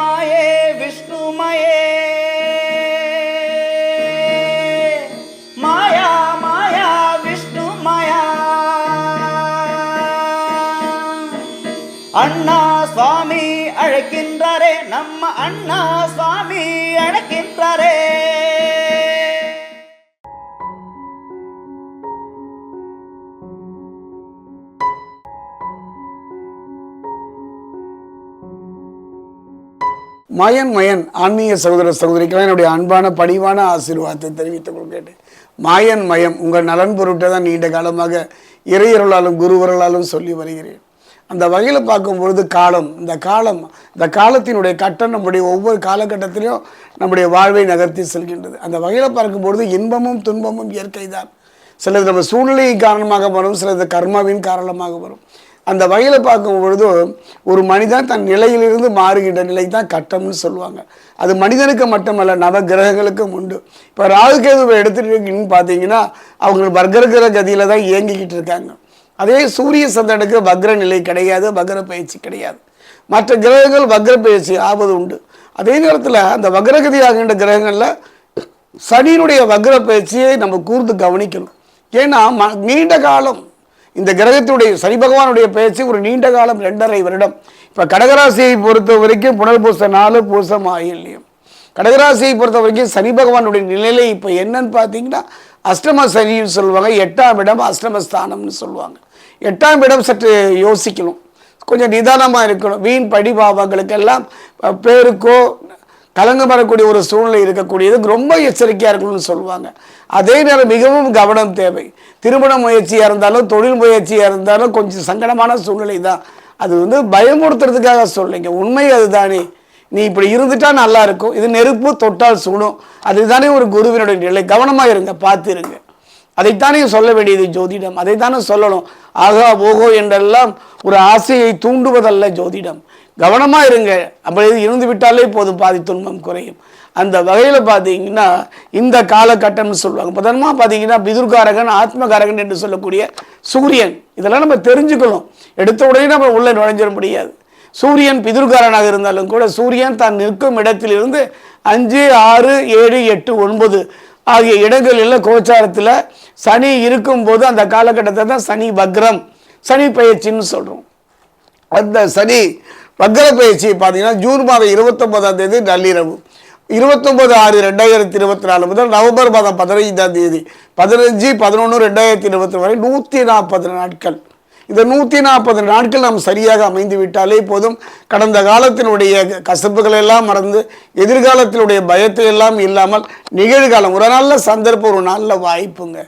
मये विष्णुमये माया माया विष्णुमया अण्णा स्वामी अळकिन्द्ररे नम्म अण्णा स्वामी மயன் மயன் ஆன்மீக சகோதர சகோதரிக்கெல்லாம் என்னுடைய அன்பான பணிவான ஆசீர்வாதத்தை தெரிவித்துக் கொள்கிறேன். மாயன் மயம் உங்கள் நலன் பொருட்டை தான் நீண்ட காலமாக இறையர்களாலும் குருவர்களாலும் சொல்லி வருகிறேன். அந்த வகையில் பார்க்கும்பொழுது காலம் இந்த காலம் இந்த காலத்தினுடைய கட்டம் நம்முடைய ஒவ்வொரு காலகட்டத்திலையும் நம்முடைய வாழ்வை நகர்த்தி செல்கின்றது. அந்த வகையில் பார்க்கும்பொழுது இன்பமும் துன்பமும் இயற்கை தான் சிலது நம்ம சூழ்நிலை காரணமாக வரும் சிலது கர்மாவின் காரணமாக வரும். அந்த வகையில் பார்க்கும் பொழுது ஒரு மனிதன் தன் நிலையிலிருந்து மாறுகின்ற நிலை தான் கட்டம்னு சொல்லுவாங்க. அது மனிதனுக்கு மட்டுமல்ல நவ கிரகங்களுக்கும் உண்டு. இப்போ ராகுகேதுவை எடுத்துட்டு பார்த்தீங்கன்னா அவங்க வர்க்கர கதியில் தான் இயங்கிக்கிட்டு இருக்காங்க. அதே சூரிய சந்திரனுக்கு வக்ர நிலை கிடையாது வக்ர பயிற்சி கிடையாது. மற்ற கிரகங்கள் வக்ர பயிற்சி ஆவது உண்டு. அதே நேரத்தில் அந்த வக்ரகதி ஆகின்ற கிரகங்களில் சனியினுடைய வக்ர பயிற்சியை நம்ம கூர்ந்து கவனிக்கணும். ஏன்னா ம- நீண்ட காலம் இந்த கிரகத்துடைய சனி பகவானுடைய பேச்சு ஒரு நீண்ட காலம் ரெண்டரை வருடம். இப்போ கடகராசியை பொறுத்த வரைக்கும் புனர்பூச நாலு பூசம் ஆயில்யம் கடகராசியை பொறுத்த வரைக்கும் சனி பகவானுடைய நிலை இப்போ என்னன்னு பார்த்தீங்கன்னா அஷ்டம சனின்னு சொல்லுவாங்க எட்டாம் இடம் அஷ்டமஸ்தானம்னு சொல்லுவாங்க. எட்டாம் இடம் சற்று யோசிக்கணும். கொஞ்சம் நிதானமாக இருக்கணும். வீண் படி பாவங்களுக்கெல்லாம் பேருக்கோ கலங்கம் வரக்கூடிய ஒரு சூழ்நிலை இருக்கக்கூடியது ரொம்ப எச்சரிக்கையாக இருக்கணும்னு சொல்லுவாங்க. அதே நேரம் மிகவும் கவனம் தேவை. திருமண முயற்சியாக இருந்தாலும் தொழில் முயற்சியாக இருந்தாலும் கொஞ்சம் சங்கடமான சூழ்நிலை தான். அது வந்து பயமுறுத்துறதுக்காக சொல்லிங்க உண்மை அதுதானே. நீ இப்படி இருந்துட்டா நல்லா இருக்கும். இது நெருப்பு தொட்டால் சுடும். அதுதானே ஒரு குருவினுடைய நிலை. கவனமாக இருங்க பார்த்துருங்க. அதைத்தானே சொல்ல வேண்டியது ஜோதிடம். அதைத்தானே சொல்லணும். ஆகா ஓகோ என்றெல்லாம் ஒரு ஆசையை தூண்டுவதல்ல ஜோதிடம். கவனமாக இருங்க. அப்படி இருந்து விட்டாலே போதும். பாதி துன்பம் குறையும். அந்த வகையில் பார்த்தீங்கன்னா இந்த காலகட்டம்னு சொல்லுவாங்க. பிரதமமாக பார்த்தீங்கன்னா பிதுர்காரகன் ஆத்மகாரகன் என்று சொல்லக்கூடிய சூரியன். இதெல்லாம் நம்ம தெரிஞ்சுக்கணும். எடுத்த உடனே நம்ம உள்ளே நுழைஞ்சிட முடியாது. சூரியன் பிதுர்காரனாக இருந்தாலும் கூட சூரியன் தான் நிற்கும் இடத்திலிருந்து அஞ்சு ஆறு ஏழு எட்டு ஒன்பது ஆகிய இடங்களில் கோச்சாரத்தில் சனி இருக்கும்போது அந்த காலகட்டத்தை தான் சனி வக்ரம் சனி பயிற்சின்னு சொல்கிறோம் அந்த சனி வக்கர பயிற்சி பார்த்தீங்கன்னா ஜூன் மாதம் இருபத்தொன்பதாம் தேதி நள்ளிரவு. இருபத்தொம்பது ஆறு ரெண்டாயிரத்தி இருபத்தி நாலு முதல் நவம்பர் மாதம் பதினைந்தாம் தேதி. பதினஞ்சு பதினொன்று ரெண்டாயிரத்தி இருபத்தி வரை நூற்றி நாற்பது நாட்கள். இந்த நூற்றி நாற்பது நாட்கள் நாம் சரியாக அமைந்து விட்டாலே போதும். கடந்த காலத்தினுடைய கசப்புகள் எல்லாம் மறந்து எதிர்காலத்தினுடைய பயத்தை எல்லாம் இல்லாமல் நிகழ்காலம். ஒரு நல்ல சந்தர்ப்பம் ஒரு நல்ல வாய்ப்புங்க.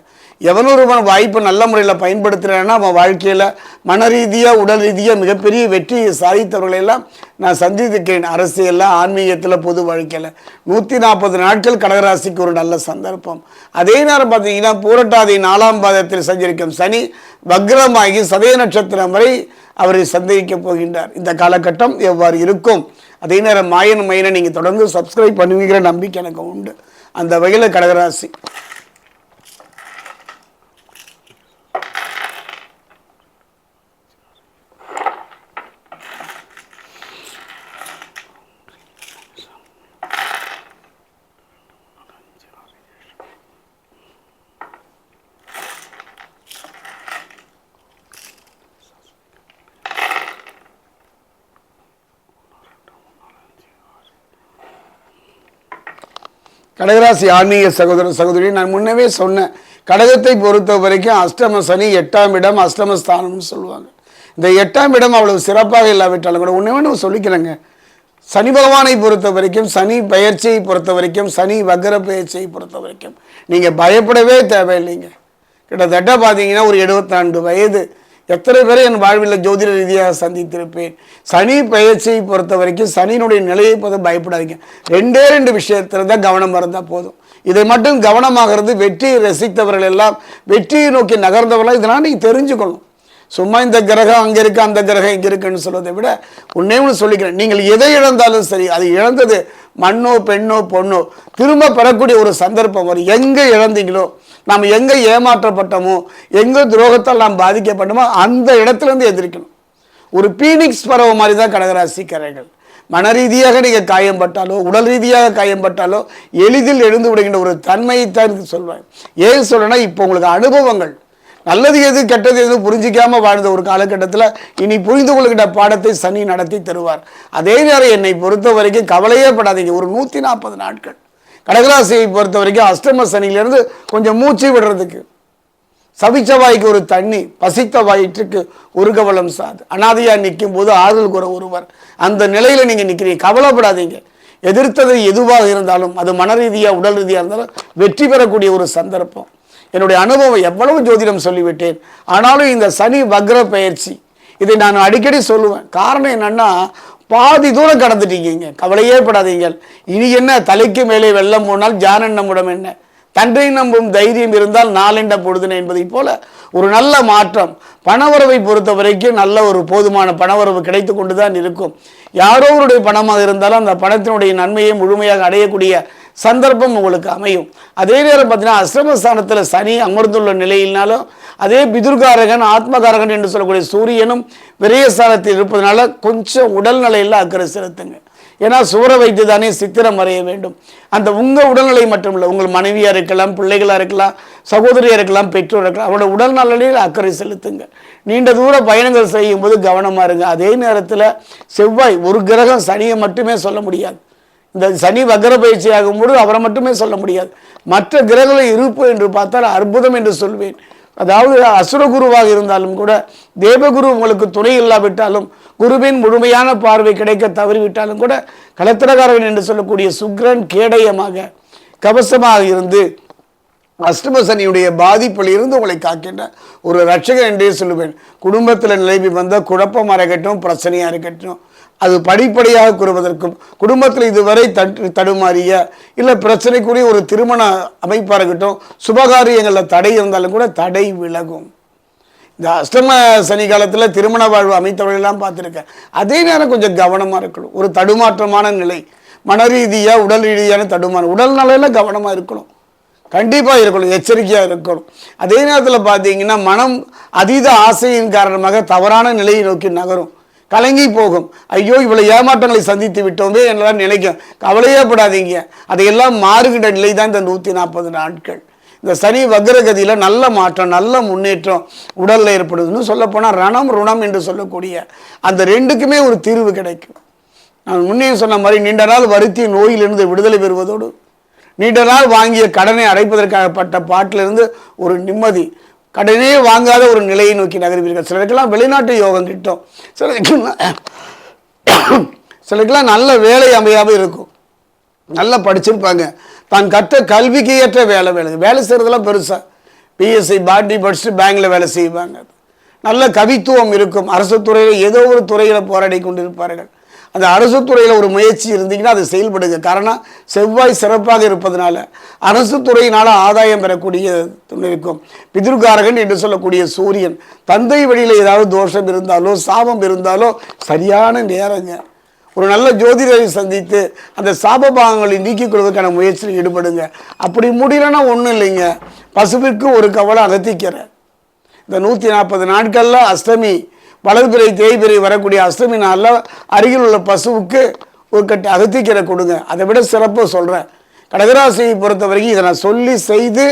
எவனொருவன் வாய்ப்பு நல்ல முறையில் பயன்படுத்துகிறான்னா அவன் வாழ்க்கையில் மன ரீதியாக உடல் ரீதியாக மிகப்பெரிய வெற்றியை சாதித்தவர்களை எல்லாம் நான் சந்தித்திருக்கேன் அரசியலில் ஆன்மீகத்தில் பொது வாழ்க்கையில். நூற்றி நாற்பது நாட்கள் கடகராசிக்கு ஒரு நல்ல சந்தர்ப்பம். அதே நேரம் பார்த்தீங்கன்னா பூரட்டாதி நாலாம் பாதத்தில் சஞ்சரிக்கும் சனி வக்ரமாகி சதய நட்சத்திரம் வரை அவரை சந்தேகிக்கப் போகின்றார். இந்த காலகட்டம் எவ்வாறு இருக்கும்? அதே நேரம் மாயன் மயனை நீங்கள் தொடர்ந்து சப்ஸ்கிரைப் பண்ணுவீங்கிற நம்பிக்கை எனக்கு உண்டு. அந்த வகையில் கடகராசி. கடகராசி ஆன்மீக சகோதர சகோதரி நான் முன்னவே சொன்னேன் கடகத்தை பொறுத்த வரைக்கும் அஷ்டம சனி எட்டாம் இடம் அஷ்டம ஸ்தானம்னு சொல்லுவாங்க. இந்த எட்டாம் இடம் அவ்வளவு சிறப்பாக இல்லாவிட்டாலும் கூட ஒன்று வேணும் சொல்லிக்கிறேங்க. சனி பகவானை பொறுத்த வரைக்கும் சனி பயிற்சியை பொறுத்த வரைக்கும் சனி வக்கர பயிற்சியை பொறுத்த வரைக்கும் நீங்கள் பயப்படவே தேவையில்லைங்க. கிட்டத்தட்ட பார்த்தீங்கன்னா ஒரு 74 வயது. எத்தனை பேரை என் வாழ்வில் ஜோதிட ரீதியாக சந்தித்திருப்பேன்? சனி பயிற்சியை பொறுத்த வரைக்கும் சனியினுடைய நிலையை பார்த்து பயப்படாதீங்க. ரெண்டே ரெண்டு விஷயத்தில் தான் கவனம் இருந்தால் போதும். இதை மட்டும் கவனமாகிறது வெற்றியை ரசித்தவர்கள் எல்லாம் வெற்றியை நோக்கி நகர்ந்தவர்களாக இதெல்லாம் நீங்கள் தெரிஞ்சுக்கணும். சும்மா இந்த கிரகம் அங்கே இருக்குது அந்த கிரகம் இங்கே இருக்குன்னு சொல்வதை விட உன்னே ஒன்று சொல்லிக்கிறேன். நீங்கள் எதை இழந்தாலும் சரி அது இழந்தது மண்ணோ பெண்ணோ பொண்ணோ திரும்ப பெறக்கூடிய ஒரு சந்தர்ப்பம் வரும். எங்கே இழந்தீங்களோ நாம் எங்கே ஏமாற்றப்பட்டோமோ எங்கே துரோகத்தால் நாம் பாதிக்கப்பட்டோமோ அந்த இடத்துலேருந்து எதிர்க்கணும் ஒரு பீனிக்ஸ் பறவை மாதிரி தான் கடகராசிக்காரர்கள் மன ரீதியாக நீங்கள் காயம்பட்டாலோ உடல் ரீதியாக காயம்பட்டாலோ எளிதில் எழுந்து விடுகின்ற ஒரு தன்மையை தான் சொல்வேன் ஏன் சொல்றேன்னா இப்போ உங்களுக்கு அனுபவங்கள். நல்லது எது கெட்டது எது புரிஞ்சிக்காம வாழ்ந்த ஒரு காலகட்டத்தில் இனி புரிந்து கொள்கின்ற பாடத்தை சனி நடத்தி தருவார். அதே நேரம் என்னை பொறுத்த வரைக்கும் கவலையே படாதீங்க. ஒரு நூற்றி நாற்பது நாட்கள். கடகராசியை பொறுத்த வரைக்கும் அஷ்டம சனியிலேருந்து கொஞ்சம் மூச்சு விடுறதுக்கு சவிச்ச வாய்க்கு ஒரு தண்ணி பசித்த வயிற்றுக்கு ஒரு கவலம் சாது. அனாதையாக நிற்கும் போது ஆறுதல் கூற ஒருவர். அந்த நிலையில் நீங்கள் நிற்கிறீங்க கவலைப்படாதீங்க. எதிர்த்தது எதுவாக இருந்தாலும் அது மன ரீதியாக உடல் ரீதியாக இருந்தாலும் வெற்றி பெறக்கூடிய ஒரு சந்தர்ப்பம். என்னுடைய அனுபவம் எவ்வளவு ஜோதிடம் சொல்லிவிட்டேன். ஆனாலும் இந்த சனி வக்ர பயிற்சி இதை நான் அடிக்கடி சொல்லுவேன். காரணம் என்னன்னா பாதி தூரம் கடந்துட்டீங்க. கவலையே படாதீங்க. இனி என்ன தலைக்கு மேலே வெள்ளம் போனால் ஜானன் நம்முடம் என்ன? தன்றை நம்பும் தைரியம் இருந்தால் நாளெண்ட பொழுதுன என்பதை போல ஒரு நல்ல மாற்றம். பணவரவை பொறுத்த வரைக்கும் நல்ல ஒரு போதுமான பணவரவு கிடைத்து கொண்டு தான் இருக்கும் யாரோருடைய பணமாக இருந்தாலும் அந்த பணத்தினுடைய நன்மையை முழுமையாக அடையக்கூடிய சந்தர்ப்பம் உங்களுக்கு அமையும். அதே நேரம் பார்த்தீங்கன்னா அஸ்ரமஸ்தானத்தில் சனி அமர்ந்துள்ள நிலையினாலும் அதே பிதுர்காரகன் ஆத்மகாரகன் என்று சொல்லக்கூடிய சூரியனும் விரயஸ்தானத்தில் இருப்பதனால கொஞ்சம் உடல்நிலையில் அக்கறை செலுத்துங்க. ஏன்னா சுவரை வைத்து தானே சித்திரம் வரைய வேண்டும். அந்த உங்கள் உடல்நிலை மட்டும் இல்லை உங்கள் மனைவியாக இருக்கலாம் பிள்ளைகளாக இருக்கலாம் சகோதரியாக இருக்கலாம் பெற்றோர் இருக்கலாம் அவரோட உடல்நலையில் அக்கறை செலுத்துங்க. நீண்ட தூர பயணங்கள் செய்யும்போது கவனமாக இருங்க. அதே நேரத்தில் செவ்வாய் ஒரு கிரகம் சனியை மட்டுமே சொல்ல முடியாது. இந்த சனி வக்கர பயிற்சி ஆகும்போது அவரை மட்டுமே சொல்ல முடியாது. மற்ற கிரகங்கள் இருப்பு என்று பார்த்தால் அற்புதம் என்று சொல்வேன். அதாவது அசுரகுருவாக இருந்தாலும் கூட தேவகுரு உங்களுக்கு துணை இல்லாவிட்டாலும் குருவின் முழுமையான பார்வை கிடைக்க தவறிவிட்டாலும் கூட கலத்திரகாரகன் என்று சொல்லக்கூடிய சுக்ரன் கேடயமாக கவசமாக இருந்து அஷ்டம சனியுடைய பாதிப்பில் இருந்து உங்களை காக்கின்ற ஒரு ரட்சகன் என்றே சொல்லுவேன். குடும்பத்தில் நிலைமை வந்த குழப்பமாக இருக்கட்டும் பிரச்சனையாக இருக்கட்டும். அது படிப்படியாக கூறுவதற்கும் குடும்பத்தில் இதுவரை தட்டு தடுமாறிய இல்லை பிரச்சனைக்குரிய ஒரு திருமண அமைப்பாக இருக்கட்டும் சுபகாரியங்களில் தடை இருந்தாலும் கூட தடை விலகும். இந்த அஷ்டம சனி காலத்தில் திருமண வாழ்வு அமைத்தவர்களெல்லாம் பார்த்துருக்கேன். அதே நேரம் கொஞ்சம் கவனமாக இருக்கணும். ஒரு தடுமாற்றமான நிலை. மன ரீதியாக உடல் ரீதியான தடுமாற்றம். உடல் நிலையில் கவனமாக இருக்கணும். கண்டிப்பாக இருக்கணும். எச்சரிக்கையாக இருக்கணும். அதே நேரத்தில் பார்த்தீங்கன்னா மனம் அதீத ஆசையின் காரணமாக தவறான நிலையை நோக்கி நகரும். கலங்கி போகும். ஐயோ இவ்வளோ ஏமாற்றங்களை சந்தித்து விட்டோமே என்றெல்லாம் நினைக்கும். கவலையே படாதீங்க. அதையெல்லாம் மாறுகின்ற நிலை தான் இந்த நூற்றி நாற்பது நாட்கள். இந்த சனி வக்ரகதியில் நல்ல மாற்றம் நல்ல முன்னேற்றம் உடலில் ஏற்படுதுன்னு சொல்லப்போனால் ரணம் ருணம் என்று சொல்லக்கூடிய அந்த ரெண்டுக்குமே ஒரு தீர்வு கிடைக்கும். நான் முன்னே சொன்ன மாதிரி நீண்ட நாள் வருத்திய நோயிலிருந்து விடுதலை பெறுவதோடு நீண்ட நாள் வாங்கிய கடனை அடைப்பதற்காகப்பட்ட பாட்டிலிருந்து ஒரு நிம்மதி கடனே வாங்காத ஒரு நிலையை நோக்கி நகர்வீர்கள். சிலருக்கெல்லாம் வெளிநாட்டு யோகம் கிட்டும். சிலருக்கெல்லாம் சிலருக்கெல்லாம் நல்ல வேலை அமையாமல் இருக்கும். நல்லா படிச்சிருப்பாங்க. தான் கற்ற கல்விக்கு ஏற்ற வேலை வேலை. வேலை செய்கிறதெல்லாம் பெருசாக பிஎஸ்சி பாட்டி படிச்சுட்டு பேங்கில் வேலை செய்வாங்க. நல்ல கவித்துவம் இருக்கும். அரசு துறையில் ஏதோ ஒரு துறையில் போராடி கொண்டிருப்பார்கள். அந்த அரசு துறையில் ஒரு முயற்சி இருந்தீங்கன்னா அது செயல்படுங்க. காரணம் செவ்வாய் சிறப்பாக இருப்பதனால அரசு துறையினால் ஆதாயம் பெறக்கூடிய துணை இருக்கும் பிதிர்காரகன் என்று சொல்லக்கூடிய சூரியன் தந்தை வழியில் ஏதாவது தோஷம் இருந்தாலோ சாபம் இருந்தாலோ சரியான நேரங்க. ஒரு நல்ல ஜோதிடரை சந்தித்து அந்த சாபபாகங்களை நீக்கிக் கொள்வதற்கான முயற்சியில் ஈடுபடுங்க. அப்படி முடியலன்னா ஒன்றும் இல்லைங்க. பசுவிற்கு ஒரு கவலை அகத்திக்கிறேன் இந்த நூற்றி நாற்பது நாட்களில் அஷ்டமி வலதுபிறை தேய்பிறை வரக்கூடிய அஷ்டமி நாளில் அருகில் உள்ள பசுவுக்கு ஒரு கட்டு அகத்திக்கீரை கொடுங்க. அதை விட சிறப்பாக சொல்கிறேன் கடகராசியை பொறுத்த வரைக்கும் இதை நான் சொல்லி செய்து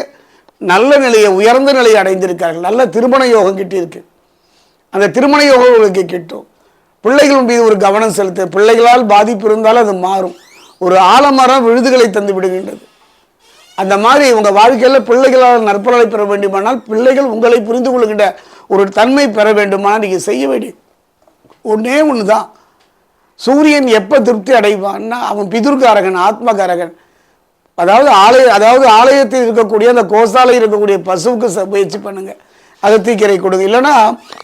நல்ல நிலையை உயர்ந்த நிலையை அடைந்திருக்கார்கள். நல்ல திருமண யோகம் கிட்டியிருக்கு. அந்த திருமண யோகம் உங்களுக்கு கிட்டும். பிள்ளைகள் மீது ஒரு கவனம் செலுத்த. பிள்ளைகளால் பாதிப்பு இருந்தாலும் அது மாறும். ஒரு ஆலமரம் விழுதுகளை தந்து விடுகின்றது. அந்த மாதிரி உங்கள் வாழ்க்கையில் பிள்ளைகளால் நற்பலனை பெற வேண்டுமானால் பிள்ளைகள் உங்களை புரிந்து கொள்கின்ற ஒரு தன்மை பெற வேண்டுமானால் நீங்கள் செய்ய வேண்டிய ஒன்றே ஒன்று தான் சூரியன் எப்போ திருப்தி அடைவான்னா அவன் பிதுர்காரகன் ஆத்மகாரகன். அதாவது ஆலய அதாவது ஆலயத்தில் இருக்கக்கூடிய அந்த கோசாலை இருக்கக்கூடிய பசுவுக்கு ச- முயற்சி பண்ணுங்கள் அகத்திக்கரை கொடுங்க. இல்லைன்னா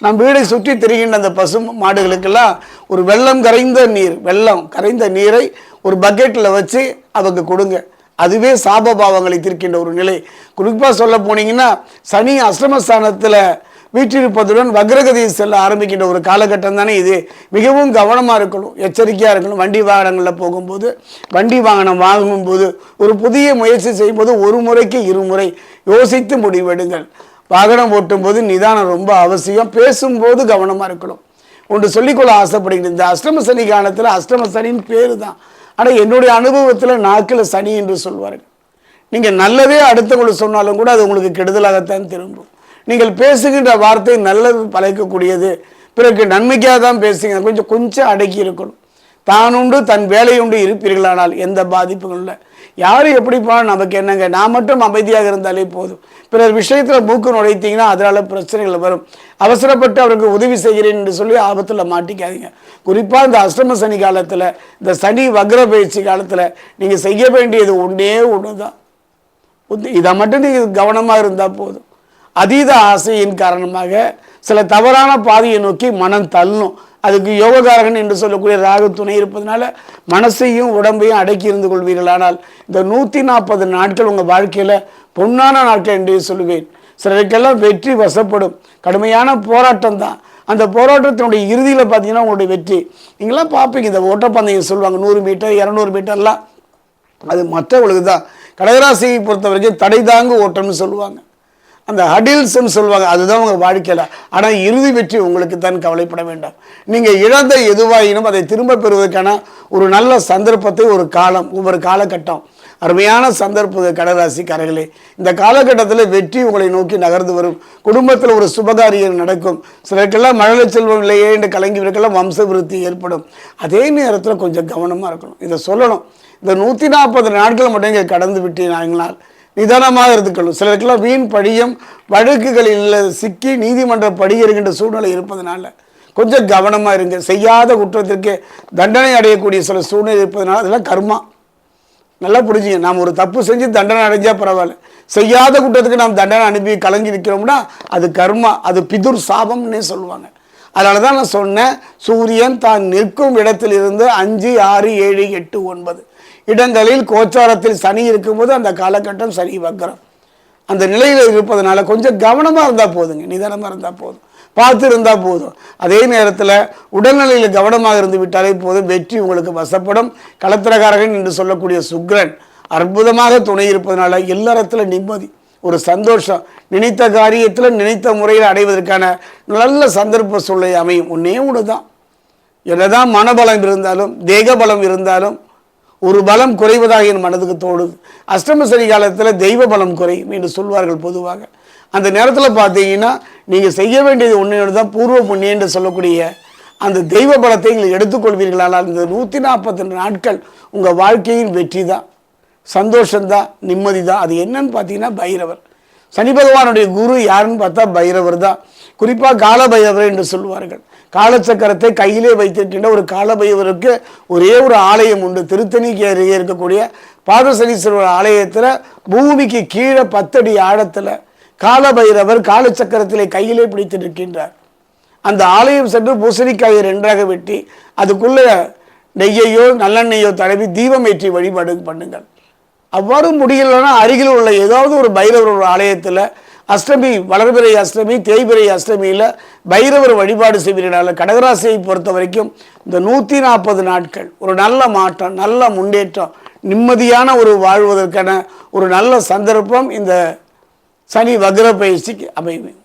நம் வீடை சுற்றி திரிகின்ற அந்த பசு மாடுகளுக்கெல்லாம் ஒரு வெள்ளம் கரைந்த நீர் வெள்ளம் கரைந்த நீரை ஒரு பக்கெட்டில் வச்சு அவங்க கொடுங்க. அதுவே சாப பாவங்களை தீர்க்கின்ற ஒரு நிலை. குறிப்பாக சொல்ல போனீங்கன்னா சனி அஷ்டமஸ்தானத்தில் வீற்றிருப்பதுடன் வக்ரகதியை செல்ல ஆரம்பிக்கின்ற ஒரு காலகட்டம் தானே இது. மிகவும் கவனமாக இருக்கணும் எச்சரிக்கையாக இருக்கணும். வண்டி வாகனங்களில் போகும்போது வண்டி வாகனம் வாங்கும்போது ஒரு புதிய முயற்சி செய்யும்போது ஒரு முறைக்கு இருமுறை யோசித்து முடிவெடுங்கள். வாகனம் ஓட்டும்போது நிதானம் ரொம்ப அவசியம். பேசும்போது கவனமாக இருக்கணும். ஒன்று சொல்லிக்கொள்ள ஆசைப்படுகிறேன் இந்த அஷ்டம சனி காலத்தில் அஷ்டம சனின்னு பேர் தான் ஆனால் என்னுடைய அனுபவத்தில் நாக்கில் சனி என்று சொல்வார்கள். நீங்கள் நல்லதே அடுத்தவங்களுக்கு சொன்னாலும் கூட அது உங்களுக்கு கெடுதலாகத்தான் திரும்பும். நீங்கள் பேசுகின்ற வார்த்தை நல்லது பழைக்கக்கூடியது பிறகு நன்மைக்காக தான் பேசுங்க கொஞ்சம் கொஞ்சம் அடக்கி இருக்கணும். தானுண்டு தன் வேலையுண்டு இருப்பீர்களானால் எந்த பாதிப்பும் இல்லை. யார் எப்படி போனால் நமக்கு என்னங்க? நான் மட்டும் அமைதியாக இருந்தாலே போதும். பிறர் விஷயத்தில் மூக்கு நுழைத்தீங்கன்னா அதனால் பிரச்சனைகள் வரும். அவசரப்பட்டு அவருக்கு உதவி செய்கிறேன் என்று சொல்லி ஆபத்தில் மாட்டிக்காதீங்க. குறிப்பாக இந்த அஷ்டம சனி காலத்தில் இந்த சனி வக்ர பயிற்சி காலத்தில் நீங்கள் செய்ய வேண்டியது ஒன்றே ஒன்று தான் இதை மட்டும் நீங்கள் கவனமாக இருந்தால் போதும். அதீத ஆசையின் காரணமாக சில தவறான பாதையை நோக்கி மனம் தள்ளும். அதுக்கு யோககாரகன் என்று சொல்லக்கூடிய ராகு துணை இருப்பதனால மனசையும் உடம்பையும் அடக்கி இருந்து கொள்வீர்கள். ஆனால் இந்த நூற்றி நாற்பது நாட்கள் உங்கள் வாழ்க்கையில் பொன்னான நாட்கள் என்று சொல்லுவேன். சிலருக்கெல்லாம் வெற்றி வசப்படும். கடுமையான போராட்டம் தான். அந்த போராட்டத்தினுடைய இறுதியில் பார்த்தீங்கன்னா உங்களுடைய வெற்றி. நீங்களாம் பார்ப்பீங்க. இந்த ஓட்டப்பந்தயம் சொல்லுவாங்க. நூறு மீட்டர் இரநூறு மீட்டர்லாம். அது மற்றவங்களுக்கு தான். கடகராசியை பொறுத்த வரைக்கும் தடை தாங்கு ஓட்டம்னு சொல்லுவாங்க. அந்த ஹடில்ஸ்ன்னு சொல்லுவாங்க அதுதான் உங்கள் வாழ்க்கையில். ஆனால் இறுதி வெற்றி உங்களுக்கு தான் கவலைப்பட வேண்டாம். நீங்கள் இழந்த எதுவாயினும் அதை திரும்ப பெறுவதற்கான ஒரு நல்ல சந்தர்ப்பத்தை ஒரு காலம் ஒவ்வொரு காலகட்டம். அருமையான சந்தர்ப்ப கடராசிக்காரர்களே இந்த காலகட்டத்தில் வெற்றி உங்களை நோக்கி நகர்ந்து வரும். குடும்பத்தில் ஒரு சுபகாரியம் நடக்கும். சிலருக்கெல்லாம் மழலை செல்வம் இல்லையே என்று கலங்கியவருக்கெல்லாம் வம்ச விருத்தி ஏற்படும். அதே நேரத்தில் கொஞ்சம் கவனமாக இருக்கணும். இதை சொல்லணும். இந்த நூற்றி நாற்பது நாட்கள் மட்டும் இங்கே கடந்து விட்டீங்கனால் நிதானமாக இருந்துக்கொள்ளும் சிலருக்கெல்லாம் வீண் படியும் வழக்குகளில் சிக்கி நீதிமன்ற படியிருக்கின்ற சூழ்நிலை இருப்பதனால கொஞ்சம் கவனமாக இருங்க. செய்யாத குற்றத்திற்கு தண்டனை அடையக்கூடிய சில சூழ்நிலை இருப்பதனால அதெல்லாம் கர்மா. நல்லா புரிஞ்சுங்க. நாம் ஒரு தப்பு செஞ்சு தண்டனை அடைஞ்சால் பரவாயில்ல. செய்யாத குற்றத்துக்கு நாம் தண்டனை அனுப்பி கலங்கி நிற்கிறோம்னா அது கர்மா அது பிதுர் சாபம்னே சொல்லுவாங்க. அதனால தான் நான் சொன்னேன் சூரியன் தான் நிற்கும் இடத்திலிருந்து அஞ்சு ஆறு ஏழு எட்டு ஒன்பது. இடங்களில் கோச்சாரத்தில் சனி இருக்கும்போது அந்த காலகட்டம் சனி வக்கரம் அந்த நிலையில் இருப்பதனால கொஞ்சம் கவனமாக இருந்தால் போதுங்க நிதானமாக இருந்தால் போதும். பார்த்து இருந்தால் போதும். அதே நேரத்தில் உடல்நிலையில் கவனமாக இருந்து விட்டாலே போதும் வெற்றி உங்களுக்கு வசப்படும். களத்திரகாரகன் என்று சொல்லக்கூடிய சுக்ரன் அற்புதமாக துணை இருப்பதனால எல்லாரத்தில் நிம்மதி. ஒரு சந்தோஷம். நினைத்த காரியத்தில் நினைத்த முறையில் அடைவதற்கான நல்ல சந்தர்ப்ப சூழ்நிலை அமையும். ஒன்றே ஒன்று தான். என்னதான் மனபலம் இருந்தாலும் தேக பலம் இருந்தாலும் ஒரு பலம் குறைவதாக என் மனதுக்கு தோணுது. அஷ்டம சனி காலத்தில் தெய்வ பலம் குறையும் என்று சொல்வார்கள் பொதுவாக. அந்த நேரத்தில் பார்த்தீங்கன்னா நீங்கள் செய்ய வேண்டியது ஒன்று தான். பூர்வ புண்ணியம் என்று சொல்லக்கூடிய அந்த தெய்வ பலத்தை நீங்கள் எடுத்துக்கொள்வீர்களானால் இந்த நூற்றி நாற்பத்தி நாட்கள் உங்கள் வாழ்க்கையின் வெற்றி தான். சந்தோஷந்தான் நிம்மதி தான் அது என்னன்னு பார்த்தீங்கன்னா பைரவர். சனி பகவானுடைய குரு யாருன்னு பார்த்தா பைரவர் தான் குறிப்பாக கால பைரவர் என்று சொல்லுவார்கள். காலச்சக்கரத்தை கையிலே வைத்திருக்கின்ற ஒரு கால பைரவருக்கு ஒரே ஒரு ஆலயம் உண்டு. திருத்தணிக்கு அருகே இருக்கக்கூடிய பாதசனீஸ்வரர் ஆலயத்தில் பூமிக்கு கீழே பத்தடி ஆழத்தில் கால பைரவர் காலச்சக்கரத்திலே கையிலே பிடித்து நிற்கின்றார் அந்த ஆலயம் சென்று பூசணிக்காயை ரெண்டாக வெட்டி அதுக்குள்ளே நெய்யையோ நல்லெண்ணெய்யோ தடவி தீபம் ஏற்றி வழிபாடு பண்ணுங்கள். அவ்வாறு முடியலன்னா அருகில் உள்ள ஏதாவது ஒரு பைரவர் ஒரு ஆலயத்தில் அஷ்டமி வளர்பிறை அஷ்டமி தேய்பிறை அஷ்டமியில் பைரவர் வழிபாடு செய்வீர்களால் கடகராசியை பொறுத்த வரைக்கும் இந்த நூற்றி நாற்பது நாட்கள் ஒரு நல்ல மாற்றம் நல்ல முன்னேற்றம் நிம்மதியான ஒரு வாழ்வதற்கான ஒரு நல்ல சந்தர்ப்பம் இந்த சனி வக்ர பயிற்சிக்கு அமையும்.